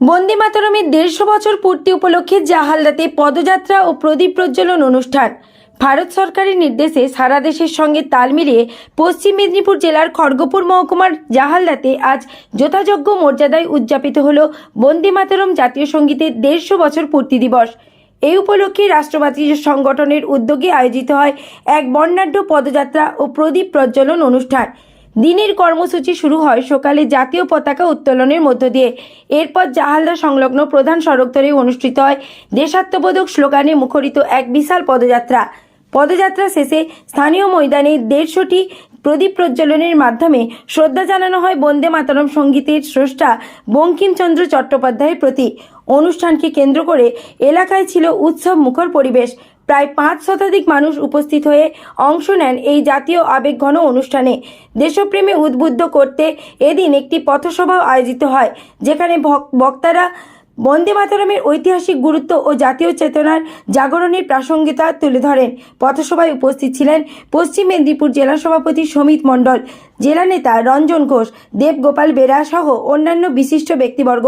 বন্দে মাতরমের দেড়শো বছর পূর্তি উপলক্ষে জাহালদাতে পদযাত্রা ও প্রদীপ প্রজ্বলন অনুষ্ঠান। ভারত সরকারের নির্দেশে সারা দেশের সঙ্গে তাল মিলিয়ে পশ্চিম মেদিনীপুর জেলার খড়গপুর মহকুমার জাহালদাতে আজ যথাযোগ্য মর্যাদায় উদযাপিত হল বন্দে মাতরম জাতীয় সঙ্গীতের দেড়শো বছর পূর্তি দিবস। এই উপলক্ষে রাষ্ট্রবাদী সংগঠনের উদ্যোগে আয়োজিত হয় এক বর্ণাঢ্য পদযাত্রা ও প্রদীপ প্রজ্বলন অনুষ্ঠান। দিনের কর্মসূচি শুরু হয় সকালে জাতীয় পতাকা উত্তোলনের মধ্য দিয়ে। এরপর জাহালদা সংলগ্ন প্রধান সড়ক ধরে অনুষ্ঠিত হয়। দেশাত্মবোধক স্লোগানে মুখরিত এক বিশাল পদযাত্রা। পদযাত্রা শেষে স্থানীয় ময়দানে দেড়শোটি প্রদীপ প্রজ্বলনের মাধ্যমে শ্রদ্ধা জানানো হয় বন্দে মাতরম সঙ্গীতের স্রষ্টা বঙ্কিমচন্দ্র চট্টোপাধ্যায়ের প্রতি। অনুষ্ঠানকে কেন্দ্র করে এলাকায় ছিল উৎসব মুখর পরিবেশ। প্রায় পাঁচ শতাধিক মানুষ উপস্থিত হয়ে অংশ নেন এই জাতীয় আবেগঘন অনুষ্ঠানে। দেশপ্রেমে উদ্বুদ্ধ করতে এদিন একটি পথসভা আয়োজিত হয়, যেখানে বক্তারা বন্দে মাতরমের ঐতিহাসিক গুরুত্ব ও জাতীয় চেতনার জাগরণের প্রাসঙ্গিকতা তুলে ধরেন। পথসভায় উপস্থিত ছিলেন পশ্চিম মেদিনীপুর জেলা সভাপতি সমিত মণ্ডল, জেলা নেতা রঞ্জন ঘোষ দেবগোপাল বেরা সহ অন্যান্য বিশিষ্ট ব্যক্তিবর্গ।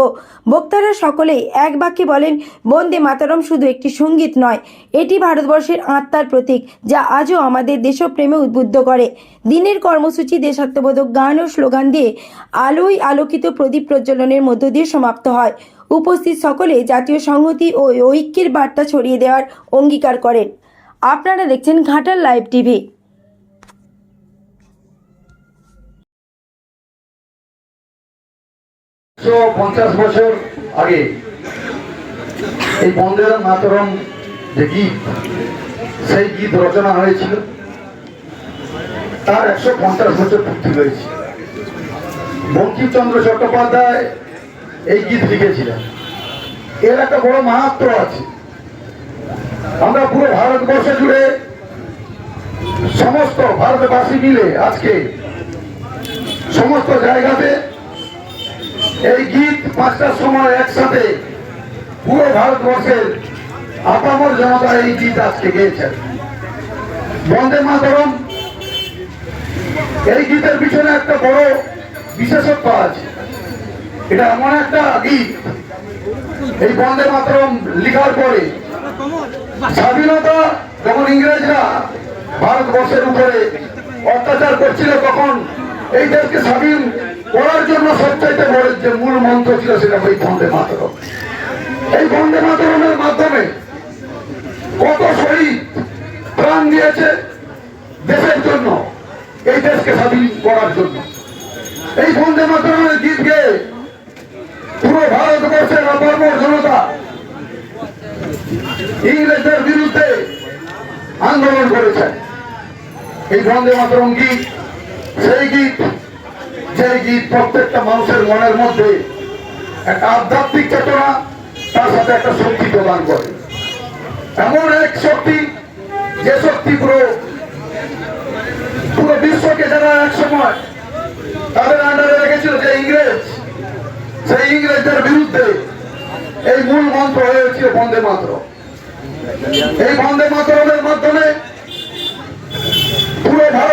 বক্তারা সকলেই এক বাক্যে বলেন, বন্দে মাতরম শুধু একটি সংগীত নয়, এটি ভারতবর্ষের আত্মার প্রতীক, যা আজও আমাদের দেশপ্রেমে উদ্বুদ্ধ করে। দিনের কর্মসূচি, দেশাত্মবোধক গান ও স্লোগান দিয়ে আলোয় আলোকিত প্রদীপ প্রজ্বলনের মধ্য দিয়ে সমাপ্ত হয়। উপস্থিত সকলে জাতীয় সংহতি ও ঐক্যের বার্তা ছড়িয়ে দেওয়ার অঙ্গীকার করেন। আপনারা দেখছেন ঘাটাল লাইভ টিভি। পঞ্চাশ বছর আগে এই বন্দে মাতরম যে গীত, সেই গীত রচনা হয়েছিল। তার একশো পঞ্চাশ বছর পূর্তি হয়েছে। বঙ্কিমচন্দ্র চট্টোপাধ্যায় এই গীত লিখেছিলেন। এর একটা বড় মাহাত্ম আছে। আমরা পুরো ভারতবর্ষ জুড়ে সমস্ত ভারতবাসী মিলে আজকে সমস্ত জায়গাতে এই গীত পাঁচটার সময় একসাথে পুরো ভারতবর্ষের আপামর জনতা এই গীত আজকে গেয়েছেন। বন্দে মাতরম। এই গীতের পিছনে একটা বড় বিশেষত্ব আছে। এটা এমন একটা গীত। এই বন্দে মাতরম লিখার পরে স্বাধীনতা যখন ইংরেজরা ভারতবর্ষের উপরে অত্যাচার করছিল তখন এই দেশকে স্বাধীন করার জন্য সবচাইতে বড় যে মূল মন্ত্র ছিল সেটা ওই বন্দে মাতরম। এই বন্দে মাতরমের মাধ্যমে কত শহীদ প্রাণ দিয়েছে দেশের জন্য, এই দেশকে স্বাধীন করার জন্য। এই বন্দে মাতরমের গীত গেয়ে পুরো ভারতবর্ষের অপর্মর জনতা। ইংরেজদের বিরুদ্ধে আন্দোলন করেছেন এই বন্দে মাতরম গীত, সেই গীত যে গীত প্রত্যেকটা মানুষের মনের মধ্যে একটা আধ্যাত্মিক চেতনা, তার সাথে একটা শক্তি প্রদান করে। এমন এক শক্তি, যে শক্তি পুরো পুরো বিশ্বকে যারা এক সময় তাদের আন্ডারে রেখেছিল যে ইংরেজ সেই ইংরেজদের বিরুদ্ধে এই মূল মন্ত্র হয়েছে বন্দে মাত্র এই বন্দে মাত্রের মাধ্যমে পুরো ভারতবর্ষের